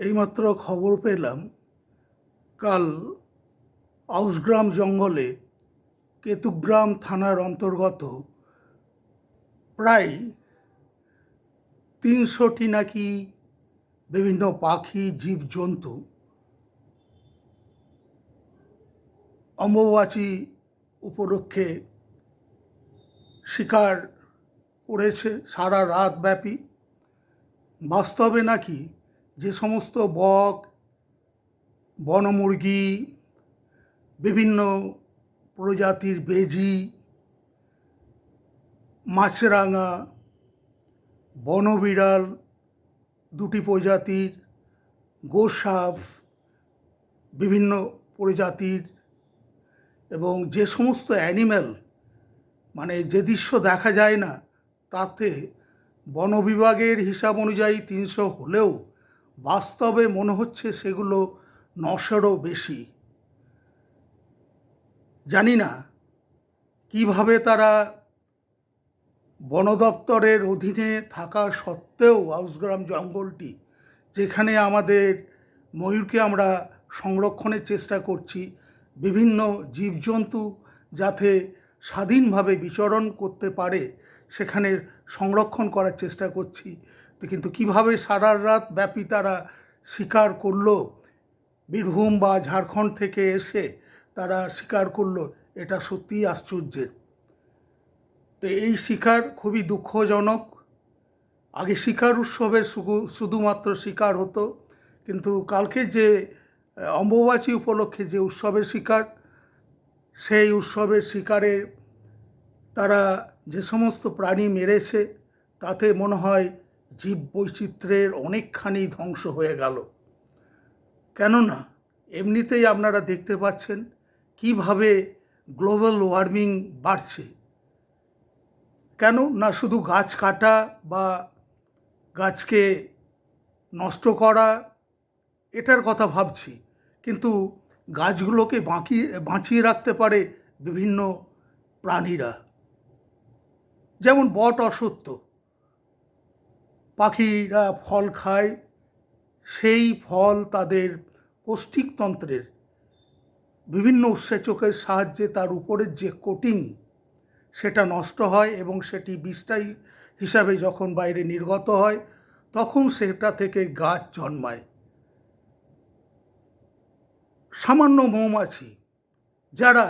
এইমাত্র খবর পেলাম, কাল আউসগ্রাম জঙ্গলে কেতুগ্রাম থানার অন্তর্গত প্রায় তিনশোটি নাকি বিভিন্ন পাখি জীবজন্তু অম্বুবাচী উপলক্ষে শিকার করেছে সারা রাত ব্যাপী। বাস্তবে নাকি যে সমস্ত বক বনমুরগি বিভিন্ন প্রজাতির বেজি, মাছরাঙা, বনবিড়াল, দুটি প্রজাতির গোসাপ, বিভিন্ন প্রজাতির এবং যে সমস্ত অ্যানিম্যাল মানে যে দৃশ্য দেখা যায় না, তাতে বন বিভাগের হিসাব অনুযায়ী তিনশো হলেও বাস্তবে মনে হচ্ছে সেগুলো নশোরও বেশি। জানি না কীভাবে তারা বন দপ্তরের অধীনে থাকা সত্ত্বেও আউসগ্রাম জঙ্গলটি, যেখানে আমাদের ময়ূরকে আমরা সংরক্ষণের চেষ্টা করছি, বিভিন্ন জীবজন্তু যাতে স্বাধীনভাবে বিচরণ করতে পারে, সেখানে সংরক্ষণ করার চেষ্টা করছি। কিন্তু কীভাবে সারা রাত ব্যাপী তারা শিকার করল, বীরভূম বা ঝাড়খণ্ড থেকে এসে তারা শিকার করল, এটা সত্যিই আশ্চর্যের। তো এই শিকার খুবই দুঃখজনক। আগে শিকার উৎসবে শুধুমাত্র শিকার হতো, কিন্তু কালকে যে অম্বুবাচী উপলক্ষে যে উৎসবের শিকার, সেই উৎসবের শিকারে তারা যে সমস্ত প্রাণী মেরেছে, তাতে মনে হয় জীব বৈচিত্র্যের অনেকখানি ধ্বংস হয়ে গেল। কেননা, এমনিতেই আপনারা দেখতে পাচ্ছেন কীভাবে গ্লোবাল ওয়ার্মিং বাড়ছে। কেন না শুধু গাছ কাটা বা গাছকে নষ্ট করা, এটার কথা ভাবছি। কিন্তু গাছগুলোকে বাঁকিয়ে বাঁচিয়ে রাখতে পারে বিভিন্ন প্রাণীরা। যেমন বট অসত্য। পাখিরা ফল খায়, সেই ফল তাদের পৌষ্টিকতন্ত্রের। বিভিন্ন উৎসেচকের সাহায্যে তার উপরের যে কোটিং সেটা নষ্ট হয় এবং সেটি বিষটাই হিসাবে যখন বাইরে নির্গত হয়, তখন সেটা থেকে গাছ জন্মায়। সামান্য মৌমাছি, যারা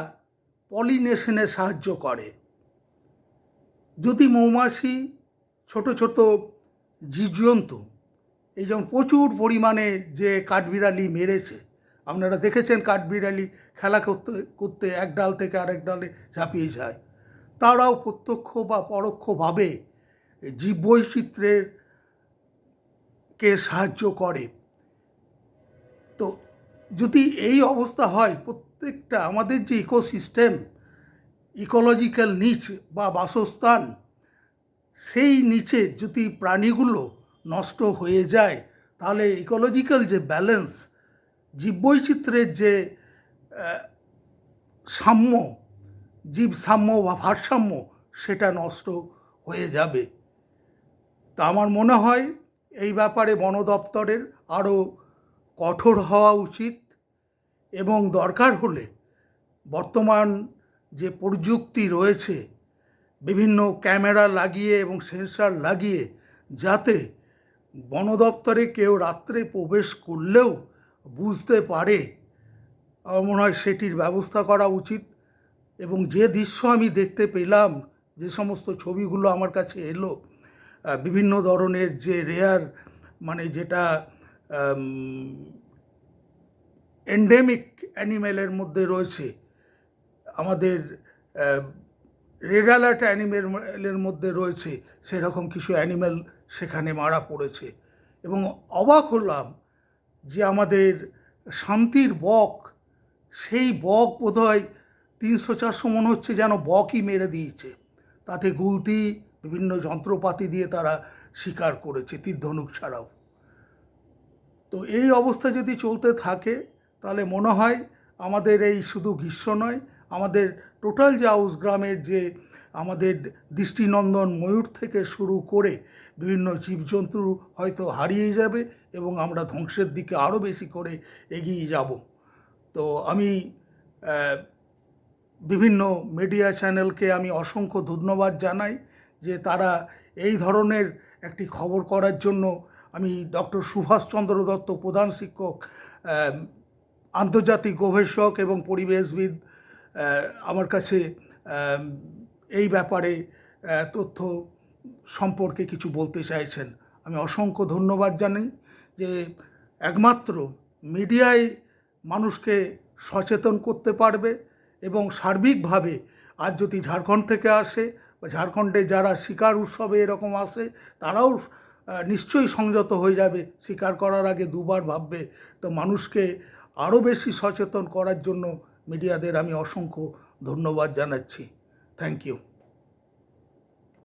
পলিনেশনে সাহায্য করে। যদি মৌমাছি ছোট ছোট জীবজন্তু। এই যেমন প্রচুর পরিমাণে যে কাঠবিড়ালি মেরেছে। আপনারা দেখেছেন কাঠবিড়ালি খেলা করতে করতে এক ডাল থেকে আরেক ডালে ঝাঁপিয়ে যায়। তারাও প্রত্যক্ষ বা পরোক্ষভাবে জীববৈচিত্র্যের কে সাহায্য করে। তো যদি এই অবস্থা হয়, প্রত্যেকটা আমাদের যে ইকোসিস্টেম, ইকোলজিক্যাল নিচ বা বাসস্থান সেই নিচে যদি প্রাণীগুলো নষ্ট হয়ে যায়, তাহলে ইকোলজিক্যাল যে ব্যালেন্স জীববৈচিত্র্যের যে সাম্য জীব সাম্য বা ভারসাম্য, সেটা নষ্ট হয়ে যাবে। তা আমার মনে হয় এই ব্যাপারে বন দপ্তরের আরও কঠোর হওয়া উচিত এবং দরকার হলে বর্তমান যে প্রযুক্তি রয়েছে বিভিন্ন ক্যামেরা লাগিয়ে এবং সেন্সার লাগিয়ে যাতে বন দপ্তরে কেউ রাত্রে প্রবেশ করলেও বুঝতে পারে। মনে হয় সেটির ব্যবস্থা করা উচিত এবং যে দৃশ্য আমি দেখতে পেলাম, যে সমস্ত ছবিগুলো আমার কাছে এলো বিভিন্ন ধরনের যে রেয়ার মানে যেটা এন্ডেমিক অ্যানিমেলের মধ্যে রয়েছে, আমাদের রেড অ্যালার্ট অ্যানিমেলের মধ্যে রয়েছে, সেরকম কিছু অ্যানিমেল সেখানে মারা পড়েছে। এবং অবাক হলাম যে আমাদের শান্তির বক, সেই বক বোধহয় তিনশো চারশো মনে হচ্ছে যেন বকই মেরে দিয়েছে। তাতে গুলতি, বিভিন্ন যন্ত্রপাতি দিয়ে তারা শিকার করেছে তীর ধনুক ছাড়াও। তো এই অবস্থা যদি চলতে থাকে, তাহলে মনে হয় আমাদের এই শুধু গ্রীষ্ম নয় আমাদের টোটাল যে আউস গ্রামের যে আমাদের দৃষ্টিনন্দন ময়ূর থেকে শুরু করে বিভিন্ন জীবজন্তু হয়তো হারিয়ে যাবে এবং আমরা ধ্বংসের দিকে আরও বেশি করে এগিয়ে যাব। তো আমি বিভিন্ন মিডিয়া চ্যানেলকে আমি অসংখ্য ধন্যবাদ জানাই যে তারা এই ধরনের একটি খবর করার জন্য আমি ডক্টর সুভাষচন্দ্র দত্ত প্রধান শিক্ষক আন্তর্জাতিক গবেষক এবং পরিবেশবিদ আমার কাছে এই ব্যাপারে তথ্য সম্পর্কে কিছু বলতে চাইছেন। আমি অসংখ্য ধন্যবাদ জানাই যে একমাত্র মিডিয়ায় মানুষকে সচেতন করতে পারবে এবং সার্বিকভাবে আজ যদি ঝাড়খণ্ড থেকে আসে বা ঝাড়খণ্ডে যারা শিকার উৎসবে এরকম আসে, তারাও নিশ্চয়ই সংযত হয়ে যাবে। শিকার করার আগে দুবার ভাববে। তো মানুষকে আরও বেশি সচেতন করার জন্য মিডিয়াদের আমি অসংখ্য ধন্যবাদ জানাচ্ছি। Thank you